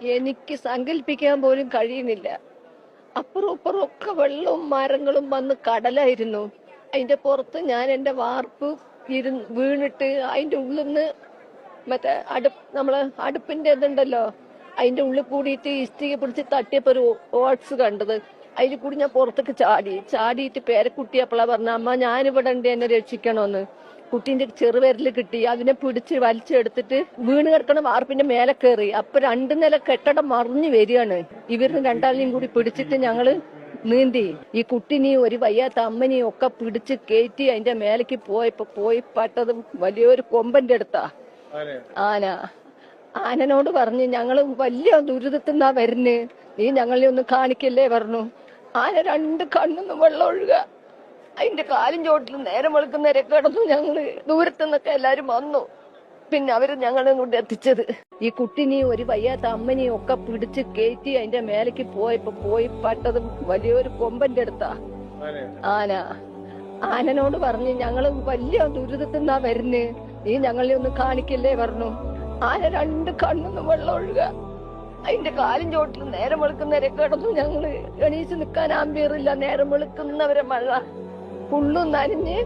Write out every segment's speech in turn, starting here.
എനിക്ക് സങ്കല്പിക്കാൻ പോലും കഴിയുന്നില്ല. അപ്പുറം ഇപ്പുറം ഒക്കെ വെള്ളവും മരങ്ങളും വന്ന് കടലായിരുന്നു. അതിന്റെ പുറത്ത് ഞാൻ എന്റെ വാർപ്പ് ഇരുന്ന് വീണിട്ട് അതിന്റെ ഉള്ളിൽ നിന്ന് മറ്റേ അടുപ്പ് നമ്മൾ അടുപ്പിന്റെ ഇതുണ്ടല്ലോ അതിന്റെ ഉള്ളിൽ കൂടിയിട്ട് ഇഷ്ടിക പിടിച്ച് തട്ടിയപ്പോ ഒരു ഓട്സ് കണ്ടത്. അതിൽ കൂടി ഞാൻ പുറത്തേക്ക് ചാടി. ചാടിയിട്ട് പേരക്കുട്ടി അപ്പോളാ പറഞ്ഞ അമ്മ ഞാനിവിടെ ഉണ്ട് എന്നെ രക്ഷിക്കണോന്ന് കുട്ടീന്റെ ചെറുവിരൽ കിട്ടി. അതിനെ പിടിച്ച് വലിച്ചെടുത്തിട്ട് വീണ് കിടക്കണ വാർപ്പിന്റെ മേലെ കയറി. അപ്പൊ രണ്ടു നില കെട്ടടം മറിഞ്ഞു വരികയാണ്. ഇവരിന് രണ്ടാളിനെയും കൂടി പിടിച്ചിട്ട് ഞങ്ങൾ നീന്തി. ഈ കുട്ടിനെയും ഒരു വയ്യാത്ത അമ്മനെയും ഒക്കെ പിടിച്ച് കയറ്റി അതിന്റെ മേലേക്ക് പോയപ്പോ പോയി പട്ടത് വലിയൊരു കൊമ്പന്റെ അടുത്താ. ആന. ആനനോട് പറഞ്ഞു ഞങ്ങൾ വലിയ ദുരിതത്തിൽ നിന്നാ വരുന്നേ. നീ ഞങ്ങളെ ഒന്ന് കാണിക്കല്ലേ? പറഞ്ഞു. ആന രണ്ട് കണ്ണൊന്നും വെള്ളം ഒഴുക അതിന്റെ കാലും ചോട്ടിൽ നേരം വെളുക്കുന്നവരെ കിടന്നു ഞങ്ങൾ ദൂരത്തുനിന്നൊക്കെ എല്ലാരും വന്നു. പിന്നെ അവർ ഞങ്ങളെ കൊണ്ട് എത്തിച്ചത്. ഈ കുട്ടിനെയും ഒരു വയ്യാത്ത അമ്മനെയും ഒക്കെ പിടിച്ച് കയറ്റി അതിന്റെ മേലേക്ക് പോയപ്പോ പോയി പട്ടത് വലിയൊരു കൊമ്പന്റെ അടുത്താ. ആന. ആനനോട് പറഞ്ഞു ഞങ്ങൾ വലിയ ദുരിതത്തിൽ നിന്നാ വരുന്ന്. നീ ഞങ്ങളെ ഒന്ന് കാണിക്കല്ലേ? പറഞ്ഞു. ആന രണ്ട് കണ്ണൊന്നും വെള്ളം ഒഴുക. അതിന്റെ കാലും ചോട്ടിൽ നേരം വെളുക്കുന്നവരെ കിടന്നു ഞങ്ങൾ എണീച്ച് നിൽക്കാൻ ആമ്പിയറില്ല നേരം വെളുക്കുന്നവരെ മഴ. പുള്ളും നനഞ്ഞ്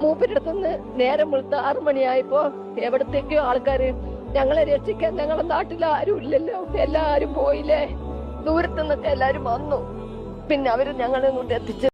മൂപ്പരടുത്തുനിന്ന് നേരം വെളുത്ത ആറു മണിയായപ്പോ എവിടത്തേക്കോ ആൾക്കാര് ഞങ്ങളെ രക്ഷിക്കാൻ ഞങ്ങളെ നാട്ടിൽ ആരും ഇല്ലല്ലോ എല്ലാരും പോയില്ലേ? ദൂരത്തുനിന്നൊക്കെ എല്ലാരും വന്നു. പിന്നെ അവർ ഞങ്ങളെ കൊണ്ട് എത്തിച്ചു